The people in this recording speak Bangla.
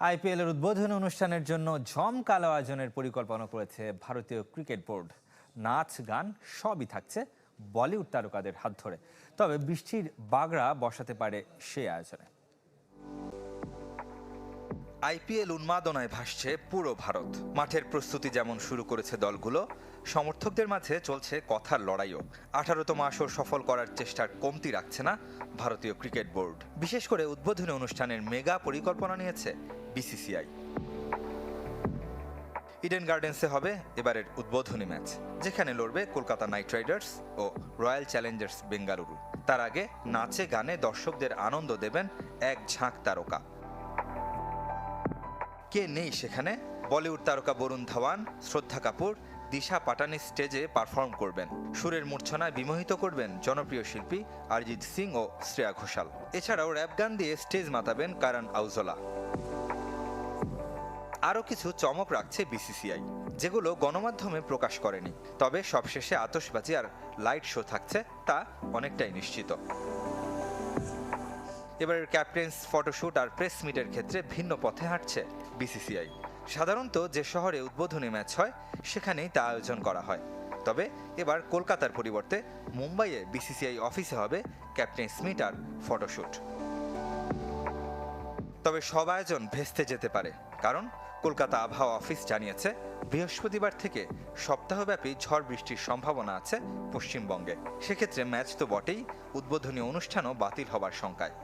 আইপিএলের উদ্বোধন অনুষ্ঠানের জন্য ঝমকাল আয়োজনের পরিকল্পনা করেছে ভারতীয় ক্রিকেট বোর্ড। নাচ, গান সবই থাকছে বলিউড তারকাদের হাত ধরে। তবে বৃষ্টির বাগড়া বসাতে পারে সেই আয়োজনে। আইপিএল উন্মাদনায় ভাসছে পুরো ভারত। মাঠের প্রস্তুতি যেমন শুরু করেছে দলগুলো, সমর্থকদের মাঝে চলছে কথার লড়াইও। আঠারোতম আসর সফল করার চেষ্টার কমতি রাখছে না ভারতীয় ক্রিকেট বোর্ড। বিশেষ করে উদ্বোধনী অনুষ্ঠানের মেগা পরিকল্পনা নিয়েছে বিসিসিআই। ইডেন গার্ডেন্সে হবে এবারের উদ্বোধনী ম্যাচ, যেখানে লড়বে কলকাতা নাইট রাইডার্স ও রয়্যাল চ্যালেঞ্জার্স বেঙ্গালুরু। তার আগে নাচে গানে দর্শকদের আনন্দ দেবেন এক ঝাঁক তারকা। কে নেই সেখানে? বলিউড তারকা বরুণ ধাওয়ান, শ্রদ্ধা কাপুর, দিশা পাটানি স্টেজে পারফর্ম করবেন। সুরের মূর্ছনায় বিমোহিত করবেন জনপ্রিয় শিল্পী অরিজিৎ সিং ও শ্রেয়া ঘোষাল। এছাড়াও র্যাপ গান দিয়ে স্টেজ মাতাবেন কারণ আউজলা। আরও কিছু চমক রাখছে বিসিসিআই, যেগুলো গণমাধ্যমে প্রকাশ করেনি। তবে সবশেষে আতশবাজি আর লাইট শো থাকছে তা অনেকটাই নিশ্চিত। এবারের ক্যাপ্টেন্স ফটোশুট আর প্রেস মিটের ক্ষেত্রে ভিন্ন পথে হাঁটছে বিসিসিআই। সাধারণত যে শহরে উদ্বোধনী ম্যাচ হয়, সেখানেই তা আয়োজন করা হয়। তবে এবার কলকাতার পরিবর্তে মুম্বাইয়ে বিসিসিআই অফিসে হবে ক্যাপ্টেন স্মিট আর ফটোশুট। তবে সব আয়োজন ভেস্তে যেতে পারে, কারণ কলকাতা আবহাওয়া অফিস জানিয়েছে, বৃহস্পতিবার থেকে সপ্তাহব্যাপী ঝড় বৃষ্টির সম্ভাবনা আছে পশ্চিমবঙ্গে। সেক্ষেত্রে ম্যাচ তো বটেই, উদ্বোধনী অনুষ্ঠানও বাতিল হবার শঙ্কায়।